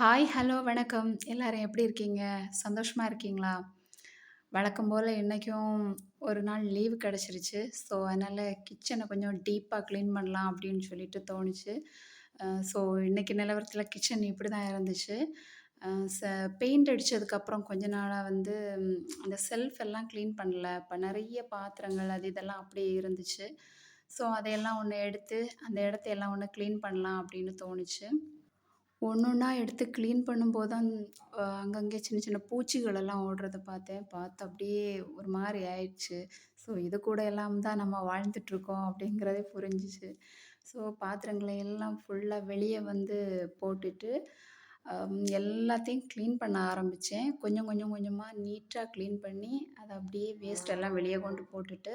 Hi, hello, வணக்கம். எல்லாரும் எப்படி இருக்கீங்க? சந்தோஷமா இருக்கீங்களா? வழக்கம் போல் இன்றைக்கும் ஒரு நாள் லீவு கிடச்சிருச்சு ஸோ, அதனால் கிச்சனை கொஞ்சம் டீப்பாக க்ளீன் பண்ணலாம் அப்படின்னு சொல்லிட்டு தோணுச்சு. ஸோ, இன்றைக்கி நிலவரத்தில் கிச்சன் இப்படி தான் இருந்துச்சு. ச பெயிண்ட் அடித்ததுக்கப்புறம் கொஞ்ச நாளாக வந்து அந்த செல்ஃப் எல்லாம் க்ளீன் பண்ணல. இப்போ நிறைய பாத்திரங்கள் அது இதெல்லாம் அப்படியே இருந்துச்சு. ஸோ, அதையெல்லாம் ஒன்று எடுத்து அந்த இடத்தையெல்லாம் ஒன்று க்ளீன் பண்ணலாம் அப்படின்னு தோணுச்சு. ஒன்று ஒன்றா எடுத்து க்ளீன் பண்ணும்போது தான் அங்கங்கே சின்ன சின்ன பூச்சிகளெல்லாம் ஓடுறத பார்த்தேன். பார்த்து அப்படியே ஒரு மாதிரி ஆயிடுச்சு. ஸோ இது கூட எல்லாம் தான் நம்ம வாழ்ந்துட்டுருக்கோம் அப்படிங்கிறதே புரிஞ்சுச்சு. ஸோ பாத்திரங்களை எல்லாம் ஃபுல்லாக வெளியே வந்து போட்டுட்டு, எல்லாத்தையும் க்ளீன் பண்ண ஆரம்பித்தேன் கொஞ்சம் கொஞ்சம் கொஞ்சமாக நீட்டாக க்ளீன் பண்ணி, அதை அப்படியே வேஸ்ட் எல்லாம் வெளியே கொண்டு போட்டுட்டு,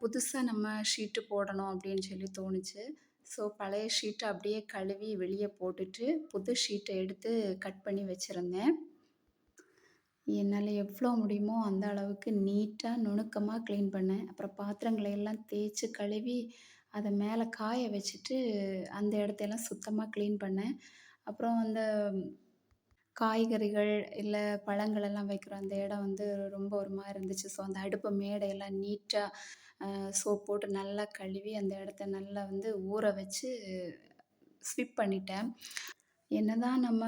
புதுசாக நம்ம ஷீட்டு போடணும் அப்படின்னு சொல்லி தோணுச்சு. ஸோ பழைய ஷீட்டை அப்படியே கழுவி வெளியே போட்டுட்டு, புது ஷீட்டை எடுத்து கட் பண்ணி வச்சுருந்தேன் என்னால் எவ்வளோ முடியுமோ அந்த அளவுக்கு நீட்டாக நுணுக்கமாக க்ளீன் பண்ணேன். அப்புறம் பாத்திரங்களை எல்லாம் தேய்ச்சி கழுவி, அதை மேலே காய வச்சுட்டு, அந்த இடத்தையெல்லாம் சுத்தமாக க்ளீன் பண்ணேன். அப்புறம் அந்த காய்கறிகள், இல்லை பழங்கள் எல்லாம் அந்த இடம் வந்து ரொம்ப ஒரு மாதிரி இருந்துச்சு. ஸோ அந்த அடுப்பு மேடையெல்லாம் நீட்டாக சோப் போட்டு நல்லா கழுவி, அந்த இடத்த நல்லா வந்து ஊற வச்சு ஸ்விப் பண்ணிட்டேன். என்னதான் நம்ம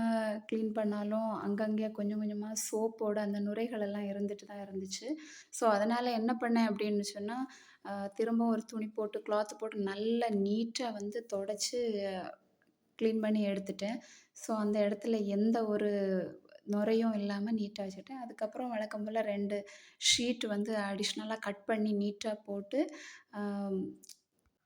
க்ளீன் பண்ணாலும், அங்கங்கே கொஞ்சம் கொஞ்சமாக சோப்போட அந்த நுரைகள் எல்லாம் இருந்துட்டு தான் இருந்துச்சு. ஸோ அதனால் என்ன பண்ணேன் அப்படின்னு சொன்னால் திரும்ப ஒரு துணி போட்டு, கிளாத் போட்டு நல்லா நீட்டாக வந்து தொடச்சி க்ளீன் பண்ணி எடுத்துட்டேன். ஸோ அந்த இடத்துல எந்த ஒரு நுரையும் இல்லாமல் நீட்டாக வச்சுட்டேன். அதுக்கப்புறம் வழக்கம் போல் ரெண்டு ஷீட் வந்து அடிஷ்னலாக கட் பண்ணி நீட்டாக போட்டு,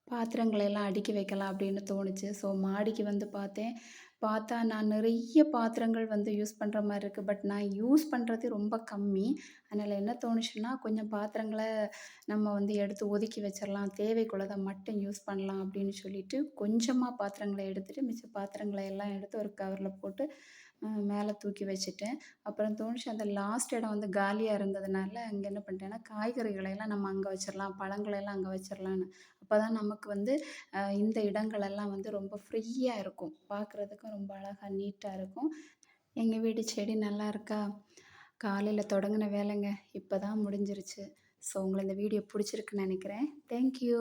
பாத்திரங்களை எல்லாம் அடுக்கி வைக்கலாம் அப்படின்னு தோணுச்சு. ஸோ மாடிக்கு வந்து பார்த்தேன். பார்த்தா நான் நிறைய பாத்திரங்கள் வந்து யூஸ் பண்ணுற மாதிரி இருக்குது பட் நான் யூஸ் பண்ணுறது ரொம்ப கம்மி. அதனால் என்ன தோணுச்சுன்னா, கொஞ்சம் பாத்திரங்களை நம்ம வந்து எடுத்து ஒதுக்கி வச்சிடலாம் தேவைக்குள்ளதை மட்டும் யூஸ் பண்ணலாம் அப்படின்னு சொல்லிட்டு, கொஞ்சமாக பாத்திரங்களை எடுத்துகிட்டு மிச்ச பாத்திரங்களை எல்லாம் எடுத்து ஒரு கவரில் போட்டு, மேலே தூக்கி வச்சுட்டேன். அப்புறம் தோணுச்சு அந்த லாஸ்ட் இடம் வந்து காலியாக இருந்ததுனால, அங்கே என்ன பண்ணிட்டேன்னா, காய்கறிகளையெல்லாம் நம்ம அங்கே வச்சிடலாம் பழங்களையெல்லாம் அங்கே வச்சிடலான்னு அப்போ தான் நமக்கு வந்து இந்த இடங்களெல்லாம் வந்து ரொம்ப ஃப்ரீயாக இருக்கும். பார்க்குறதுக்கும் ரொம்ப அழகாக நீட்டாக இருக்கும். எங்கள் வீட்டு செடி நல்லா இருக்கா? காலையில் தொடங்கின வேலைங்க. இப்போ தான் முடிஞ்சிருச்சு. ஸோ உங்களை இந்த வீடியோ பிடிச்சிருக்குன்னு நினைக்கிறேன் தேங்க் யூ.